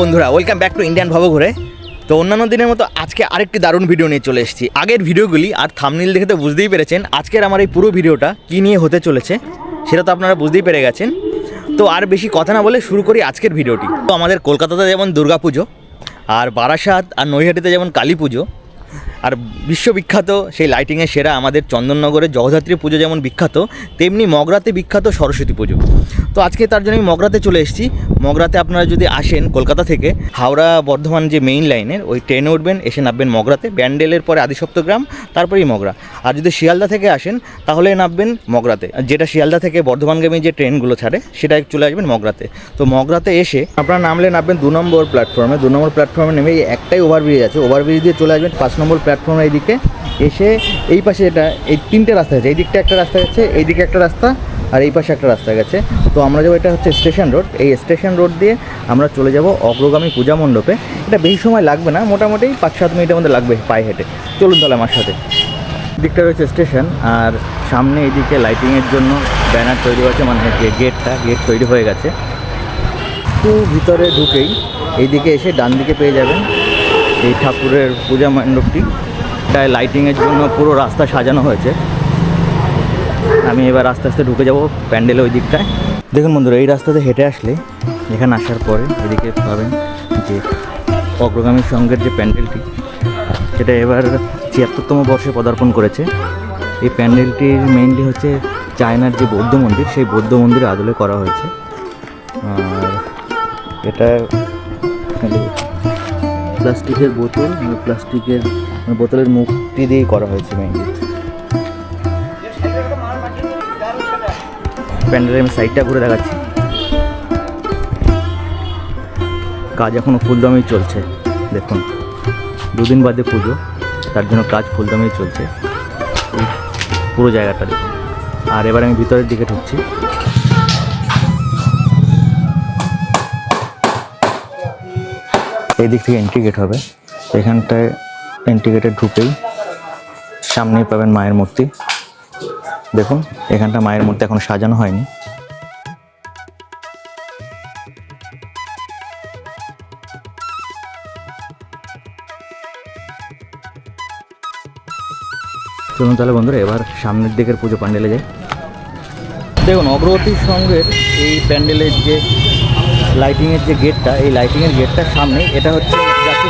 বন্ধুরা welcome back to Indian ভবঘুরে তো অন্যান্য দিনের মতো আজকে আরেকটি দারুণ ভিডিও নিয়ে চলে এসেছি। আগের ভিডিওগুলি আর থামনিল দেখে তো বুঝতেই পেরেছেন, আজকের আমার এই পুরো ভিডিওটা কী নিয়ে হতে চলেছে, সেটা তো আপনারা বুঝতেই পেরে গেছেন। তো আর বেশি কথা না বলে শুরু করি আজকের ভিডিওটি তো আমাদের কলকাতাতে যেমন দুর্গাপুজো আর বারাসাত আর নৈহাটিতে যেমন কালী পুজো, আর বিশ্ববিখ্যাত সেই লাইটিংয়ের সেরা আমাদের চন্দননগরের জগদ্ধাত্রী পুজো যেমন বিখ্যাত, তেমনি মগরাতে বিখ্যাত সরস্বতী পুজো। তো আজকে তার জন্য আমি মগরাতে চলে এসেছি। মগরাতে আপনারা যদি আসেন কলকাতা থেকে, হাওড়া বর্ধমান যে মেইন লাইনের ওই ট্রেনে উঠবেন, এসে নামবেন মগরাতে। ব্যান্ডেলের পরে আদিসপ্তগ্রাম তারপরেই মগরা। আর যদি শিয়ালদা থেকে আসেন, তাহলে নামবেন মগরাতে। যেটা শিয়ালদা থেকে বর্ধমানগামী যে ট্রেনগুলো ছাড়ে, সেটা চলে আসবেন মগরাতে। তো মগরাতে এসে আপনারা নামলে নামবেন দু নম্বর প্ল্যাটফর্মে দু নম্বর প্ল্যাটফর্মে নেমে একটাই ওভারব্রিজ আছে। ওভারব্রিজ দিয়ে চলে আসবেন পাঁচ নম্বর প্ল্যাটফর্মে এইদিকে। এসে এই পাশে এটা এই তিনটে রাস্তা আছে। এই দিকটা একটা রাস্তা গেছে এই দিকে একটা রাস্তা আর এই পাশে একটা রাস্তা গেছে। তো আমরা যাব, এটা হচ্ছে স্টেশন রোড। এই স্টেশন রোড দিয়ে আমরা চলে যাব অগ্রগামী পূজা মণ্ডপে। এটা বেশি সময় লাগবে না, মোটামুটি পাঁচ সাত মিনিটের মধ্যে লাগবে পায়ে হেঁটে। চলুন তাহলে আমার সাথে। দিকটা রয়েছে স্টেশন, আর সামনে এইদিকে লাইটিংয়ের জন্য ব্যানার তৈরি হয়েছে মানে যে গেটটা, গেট তৈরি হয়ে গেছে। একটু ভিতরে ঢুকেই এইদিকে এসে ডান দিকে পেয়ে যাবেন এই ঠাকুরের পূজা মণ্ডপটি। তাই লাইটিংয়ের জন্য পুরো রাস্তা সাজানো হয়েছে। আমি এবার আস্তে আস্তে ঢুকে যাব প্যান্ডেলে ওই দিকটায়। দেখুন বন্ধুরা, এই রাস্তাতে হেঁটে আসলে এখানে আসার পরে এদিকে পাবেন যে অগ্রগামী সঙ্গের যে প্যান্ডেলটি, সেটা এবার ছিয়াত্তরতম বর্ষে পদার্পণ করেছে। এই প্যান্ডেলটির মেইনলি হচ্ছে চায়নার যে বৌদ্ধ মন্দির, সেই বৌদ্ধ মন্দিরের আদলে করা হয়েছে। আর এটা প্লাস্টিকের বোতল মানে প্লাস্টিকের মানে বোতলের মুখটি দিয়েই করা হয়েছে মেইনলি প্যান্ডেলের আমি সাইডটা ঘুরে দেখাচ্ছি। কাজ এখনও ফুলদমেই চলছে, দেখুন। দুদিন বাদে পুজো, তার জন্য কাজ ফুলদমেই চলছে। পুরো জায়গাটা দেখুন। আর এবার আমি ভিতরের দিকে ঢুকছি। এই দিক থেকে এন্ট্রি গেট হবে। এখানটায় এন্ট্রি গেটে ঢুকেই সামনেই পাবেন মায়ের মূর্তি। দেখুন, এখানটা মায়ের মূর্তি এখন সাজানো হয়নি। চলুন তাহলে বন্ধুরা, এবার সামনের দিকের পুজো প্যান্ডেলে যাই। দেখুন অগ্রগতির সঙ্গের এই প্যান্ডেলের যে লাইটিংয়ের যে গেটটা এই লাইটিংয়ের গেটটার সামনে এটা হচ্ছে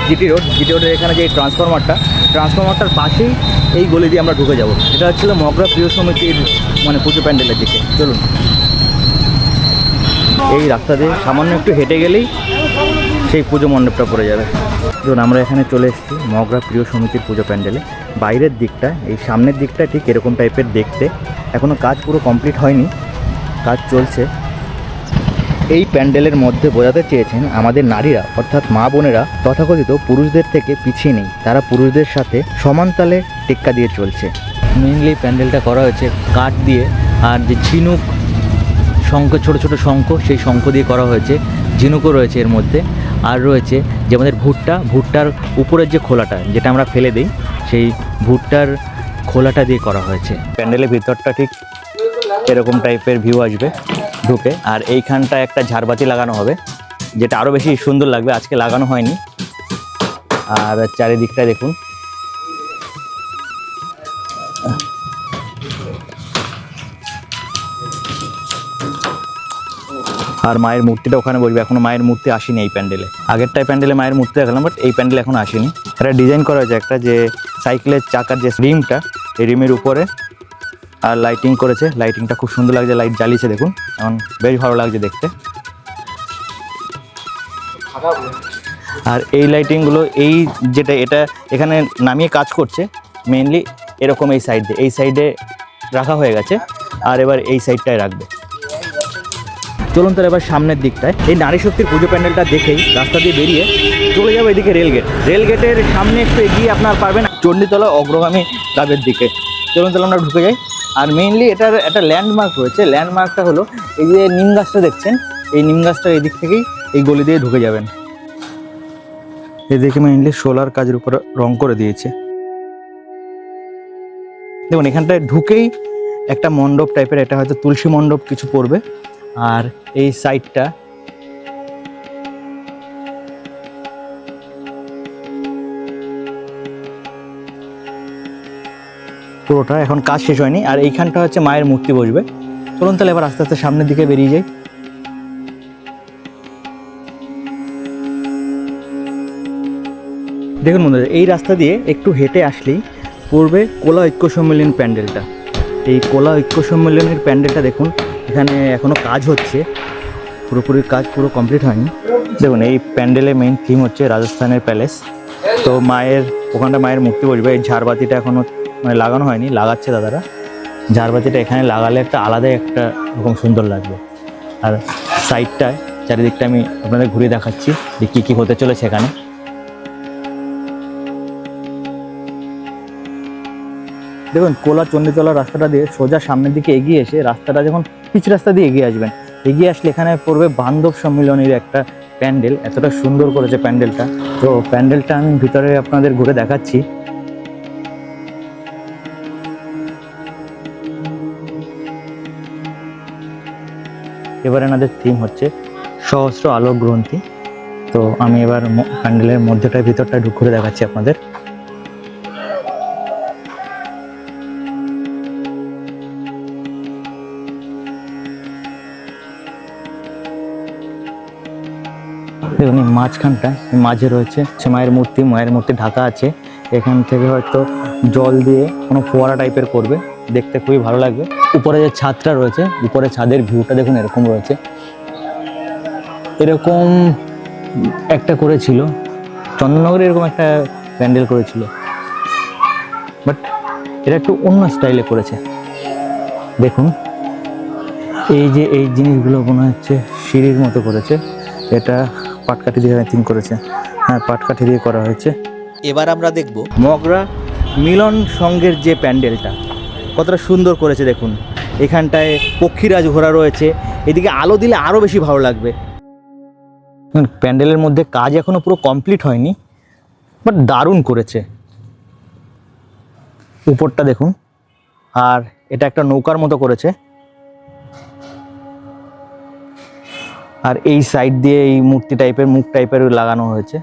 জিটি রোড, জিটি রোডের এখানে যে ট্রান্সফরমারটা ট্রান্সফরমারটার পাশেই এই গলি দিয়ে আমরা ঢুকে যাব। এটা হচ্ছিল মগরা প্রিয় সমিতির মানে পুজো প্যান্ডেলের দিকে। চলুন। এই রাস্তা দিয়ে সামান্য একটু হেঁটে গেলেই সেই পুজো মণ্ডপটা পড়ে যাবে। ধরুন আমরা এখানে চলে এসেছি মগরা প্রিয় সমিতির পুজো প্যান্ডেলে। বাইরের দিকটা, এই সামনের দিকটা ঠিক এরকম টাইপের দেখতে। এখনও কাজ পুরো কমপ্লিট হয়নি। কাজ চলছে। এই প্যান্ডেলের মধ্যে বোঝাতে চেয়েছেন আমাদের নারীরা অর্থাৎ মা বোনেরা তথাকথিত পুরুষদের থেকে পিছিয়ে নেই। তারা পুরুষদের সাথে সমানতালে টেক্কা দিয়ে চলছে। মেইনলি প্যান্ডেলটা করা হয়েছে কাঠ দিয়ে আর যে ঝিনুক শঙ্খ ছোট ছোট শঙ্খ সেই শঙ্খ দিয়ে করা হয়েছে। ঝিনুকও রয়েছে এর মধ্যে। আর রয়েছে যে আমাদের ভুট্টা ভুট্টার উপরের যে খোলাটা যেটা আমরা ফেলে দিই সেই ভুট্টার খোলাটা দিয়ে করা হয়েছে। প্যান্ডেলের ভিতরটা ঠিক এরকম টাইপের ভিউ আসবে। ঢুকে। আর এইখানটা একটা ঝাড়বাতি লাগানো হবে, যেটা আরও বেশি সুন্দর লাগবে, আজকে লাগানো হয়নি। আর চারিদিকটা দেখুন। আর মায়ের মূর্তিটা ওখানে বসবে, এখনও মায়ের মূর্তি আসেনি এই প্যান্ডেলে। আগেরটাই প্যান্ডেলে মায়ের মূর্তি দেখালাম বাট এই প্যান্ডেল এখনও আসেনি। একটা ডিজাইন করা হয়েছে একটা যে সাইকেলের চাকার যে রিমটা, এই রিমের উপরে আর লাইটিং করেছে। লাইটিংটা খুব সুন্দর লাগছে লাইট জ্বালিয়েছে, দেখুন। এখন বেশ ভালো লাগছে দেখতে। আর এই লাইটিংগুলো এই যেটা, এটা এখানে নামিয়ে কাজ করছে মেনলি এরকম এই সাইড এই সাইডে রাখা হয়ে গেছে, আর এবার এই সাইডটায় রাখবে। চলুন তাহলে এবার সামনের দিকটায়। এই নারী শক্তির পুজো প্যান্ডেলটা দেখেই রাস্তা দিয়ে বেরিয়ে চলে যাব এদিকে রেলগেট রেলগেটের সামনে একটু এগিয়ে আপনার পারবেন, চণ্ডীতলা অগ্রগামী ক্লাবের দিকে। চলুন তাহলে আমরা ঢুকে যাই। আর মেইনলি এটার একটা ল্যান্ডমার্ক রয়েছে। ল্যান্ডমার্কটা হলো এই যে নিম গাছটা দেখছেন, এই নিম গাছটার এদিক থেকেই এই গলি দিয়ে ঢুকে যাবেন। এদিকে মেইনলি সোলার কাজের উপর রং করে দিয়েছে। দেখুন, এখানটায় ঢুকেই একটা মণ্ডপ টাইপের এটা হয়তো তুলসী মণ্ডপ কিছু পড়বে। আর এই সাইডটা পুরোটা এখন কাজ শেষ হয়নি। আর এইখানটা হচ্ছে মায়ের মূর্তি বসবে। চলুন তাহলে এবার আস্তে আস্তে সামনের দিকে বেরিয়ে যাই। দেখুন বন্ধুরা, এই রাস্তা দিয়ে একটু হেঁটে আসলেই পূর্বে কোলা ঐক্য সম্মেলন প্যান্ডেলটা। এই কোলা ঐক্য সম্মেলনের প্যান্ডেলটা দেখুন, এখানে এখনও কাজ হচ্ছে। পুরোপুরি কাজ পুরো কমপ্লিট হয়নি। দেখুন, এই প্যান্ডেলের মেইন থিম হচ্ছে রাজস্থানের প্যালেস তো মায়ের, ওখানটা মায়ের মূর্তি বসবে। এই ঝাড়বাতিটা এখনও মানে লাগানো হয়নি, লাগাচ্ছে দাদারা। ঝাড়বাতিটা এখানে লাগালে একটা আলাদাই একটা রকম সুন্দর লাগবে। আর সাইডটায় চারিদিকটা আমি আপনাদের ঘুরে দেখাচ্ছি যে কী কী হতে চলেছে এখানে। দেখুন, কোলা চণ্ডীতলা রাস্তাটা দিয়ে সোজা সামনের দিকে এগিয়ে এসে রাস্তাটা যখন পিচ রাস্তা দিয়ে এগিয়ে আসবেন, এগিয়ে আসলে এখানে পড়বে বান্ধব সম্মিলনীর একটা প্যান্ডেল। এতটা সুন্দর করেছে প্যান্ডেলটা। তো প্যান্ডেলটা আমি ভিতরে আপনাদের ঘুরে দেখাচ্ছি। এবার এনাদের থিম হচ্ছে সহস্র আলো গ্রন্থি। তো আমি এবার প্যান্ডেলের মধ্যেটার ভিতরটা ঢুক ঘুরে দেখাচ্ছি আপনাদের। দেখুন, এই মাঝখানটা মাঝে রয়েছে সে মায়ের মূর্তি মায়ের মূর্তি ঢাকা আছে। এখান থেকে হয়তো জল দিয়ে কোনো ফোয়ারা টাইপের করবে, দেখতে খুবই ভালো লাগবে। উপরে যে ছাদটা রয়েছে উপরে ছাদের ভিউটা দেখুন এরকম রয়েছে। এরকম একটা করেছিল চন্দননগরে এরকম একটা প্যান্ডেল করেছিল। বাট এটা একটু অন্য স্টাইলে করেছে। দেখুন এই যে এই জিনিসগুলো মনে হচ্ছে সিঁড়ির মতো করেছে। এটা পাটকাঠি দিয়ে থিম করেছে। হ্যাঁ পাটকাঠি দিয়ে করা হয়েছে। এবার আমরা দেখব মগরা মিলন সঙ্গের যে প্যান্ডেলটা কতটা সুন্দর করেছে দেখুন। এখানটায় পক্ষীরাজ ঘোরা রয়েছে। এদিকে আলো দিলে আরও বেশি ভালো লাগবে। প্যান্ডেলের মধ্যে কাজ এখনও পুরো কমপ্লিট হয়নি, বাট দারুণ করেছে। উপরটা দেখুন, আর এটা একটা নৌকার মতো করেছে। আর এই সাইড দিয়ে এই মূর্তি টাইপের, মুখ টাইপের লাগানো হয়েছে।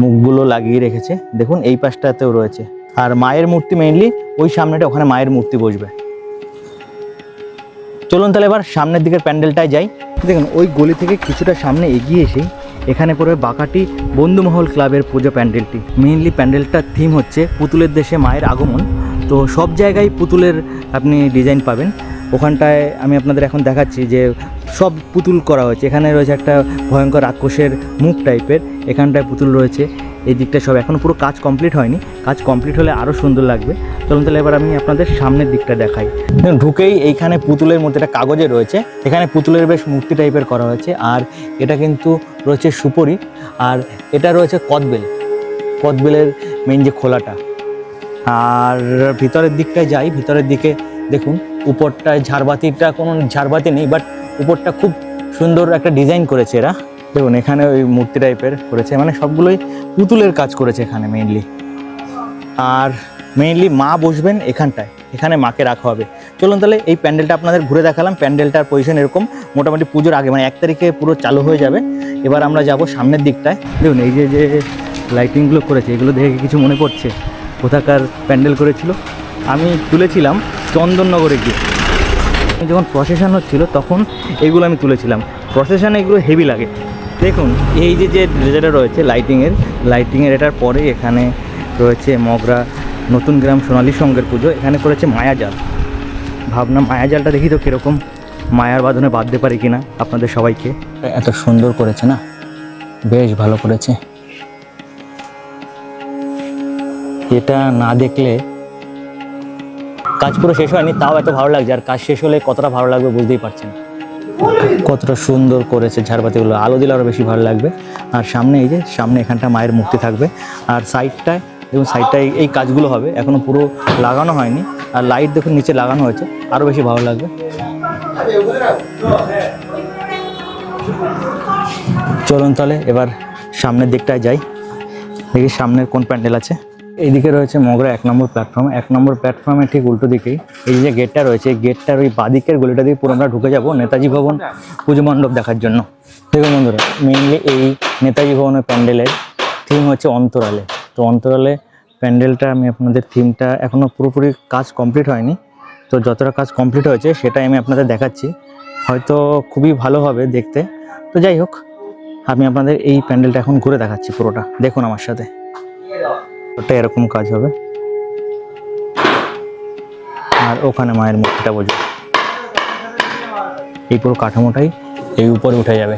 মুখগুলো লাগিয়ে রেখেছে। দেখুন, এই পাশটাতেও রয়েছে। আর মায়ের মূর্তি মেইনলি ওই সামনেটা ওখানে মায়ের মূর্তি বসবে। চলুন তাহলে এবার সামনের দিকের প্যান্ডেলটায় যাই। দেখুন, ওই গলি থেকে কিছুটা সামনে এগিয়ে এসেই এখানে পড়বে বাঁকাটি বন্ধুমহল ক্লাবের পুজো প্যান্ডেলটি। মেইনলি প্যান্ডেলটার থিম হচ্ছে পুতুলের দেশে মায়ের আগমন। তো সব জায়গায় পুতুলের আপনি ডিজাইন পাবেন। ওখানটায় আমি আপনাদের এখন দেখাচ্ছি যে সব পুতুল করা হয়েছে। এখানে রয়েছে একটা ভয়ঙ্কর রাক্ষসের মুখ টাইপের এখানটায় পুতুল রয়েছে। এই দিকটা সব এখনও পুরো কাজ কমপ্লিট হয়নি। কাজ কমপ্লিট হলে আরও সুন্দর লাগবে। চলুন তাহলে এবার আমি আপনাদের সামনের দিকটা দেখাই। ঢুকেই এইখানে পুতুলের মধ্যে একটা কাগজে রয়েছে। এখানে পুতুলের বেশ মূর্তি টাইপের করা হয়েছে। আর এটা কিন্তু রয়েছে সুপরি। আর এটা রয়েছে কদবেল। কদবেলের মেন যে খোলাটা। আর ভিতরের দিকটায় যাই, ভিতরের দিকে দেখুন, উপরটায় ঝাড়বাতিটা কোনো ঝাড়বাতি নেই বাট উপরটা খুব সুন্দর একটা ডিজাইন করেছে এরা। দেখুন, এখানে ওই মূর্তি টাইপের করেছে মানে সবগুলোই পুতুলের কাজ করেছে এখানে মেইনলি আর মেইনলি মা বসবেন এখানটায়, এখানে মাকে রাখা হবে। চলুন তাহলে এই প্যান্ডেলটা আপনাদের ঘুরে দেখালাম, প্যান্ডেলটার পজিশন এরকম। মোটামুটি পুজোর আগে মানে এক তারিখে পুরো চালু হয়ে যাবে। এবার আমরা যাব সামনের দিকটায়। দেখুন, এই যে যে লাইটিংগুলো করেছে, এগুলো দেখে কিছু মনে পড়ছে? কোথাকার প্যান্ডেল করেছিল? আমি তুলেছিলাম চন্দননগরে গিয়ে। যখন প্রসেশন হচ্ছিল, তখন এগুলো আমি তুলেছিলাম। প্রসেশনে এগুলো হেভি লাগে। দেখুন, এই যে যে যেটা রয়েছে লাইটিংয়ের লাইটিংয়ের এটার পরে এখানে রয়েছে মগরা, নতুন গ্রাম সোনালী সঙ্গের পুজো, এখানে করেছে মায়াজাল ভাবনা মায়াজালটা দেখি তো কীরকম, মায়ার বাঁধনে বাঁধতে পারি কিনা আপনাদের সবাইকে। এত সুন্দর করেছে না? বেশ ভালো করেছে। এটা না দেখলে কাজ পুরো শেষ হয়নি, তাও এত ভালো লাগছে, আর কাজ শেষ হলে কতটা ভালো লাগবে বুঝতেই পারছেন কতটা সুন্দর করেছে ঝাড়বাতিগুলো আলো দিলে আরও বেশি ভালো লাগবে। আর সামনে এই যে, সামনে এখানটা মায়ের মূর্তি থাকবে। আর সাইডটায়, দেখুন সাইডটায় এই কাজগুলো হবে। এখনও পুরো লাগানো হয়নি। আর লাইট দেখুন নিচে লাগানো হয়েছে। আরও বেশি ভালো লাগবে। চলুন তাহলে এবার সামনের দিকটায় যাই। দেখি সামনের কোন প্যান্ডেল আছে। এইদিকে রয়েছে মগরা এক নম্বর প্ল্যাটফর্ম এক নম্বর প্ল্যাটফর্মের ঠিক উল্টো দিকেই এই যে গেটটা রয়েছে, এই গেটটার ওই বাদিকের গলিটা দিয়ে পুরো আমরা ঢুকে যাব নেতাজি ভবন পুজো মণ্ডপ দেখার জন্য। দেখুন বন্ধুরা মেইনলি এই নেতাজি ভবনের প্যান্ডেলের থিম হচ্ছে অন্তরালে। তো অন্তরালে প্যান্ডেলটা আমি আপনাদের থিমটা এখনও পুরোপুরি কাজ কমপ্লিট হয়নি। তো যতটা কাজ কমপ্লিট হয়েছে সেটাই আমি আপনাদের দেখাচ্ছি। হয়তো খুবই ভালো হবে দেখতে। তো যাই হোক, আমি আপনাদের এই প্যান্ডেলটা এখন ঘুরে দেখাচ্ছি পুরোটা। দেখুন আমার সাথে। ওটা এরকম কাজ হবে। আর ওখানে মায়ের মূর্তিটা বোঝো এই পুরো কাঠামোটাই এই উপরে উঠে যাবে।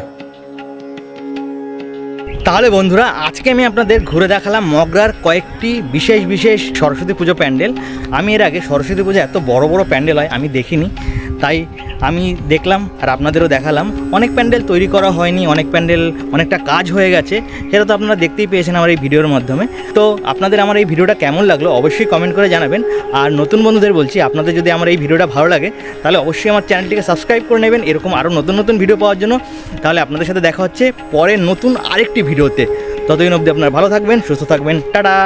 তাহলে বন্ধুরা, আজকে আমি আপনাদের ঘুরে দেখালাম মগরার কয়েকটি বিশেষ বিশেষ সরস্বতী পুজো প্যান্ডেল। আমি এর আগে সরস্বতী পুজো এত বড় বড় প্যান্ডেল হয় আমি দেখিনি। তাই আমি দেখলাম আর আপনাদেরও দেখালাম। অনেক প্যান্ডেল তৈরি করা হয়নি, অনেক প্যান্ডেল, অনেকটা কাজ হয়ে গেছে। সেটা তো আপনারা দেখতেই পেয়েছেন আমার এই ভিডিওর মাধ্যমে। তো আপনাদের আমার এই ভিডিওটা কেমন লাগল অবশ্যই কমেন্ট করে জানাবেন। আর নতুন বন্ধুদের বলছি, আপনাদের যদি আমার এই ভিডিওটা ভালো লাগে, তাহলে অবশ্যই আমার চ্যানেলটিকে সাবস্ক্রাইব করে নেবেন। এরকম আরও নতুন নতুন ভিডিও পাওয়ার জন্য। তাহলে আপনাদের সাথে দেখা হচ্ছে পরে নতুন আরেকটি ভিডিওতে। ততদিন অবধি আপনারা ভালো থাকবেন, সুস্থ থাকবেন। টাটা!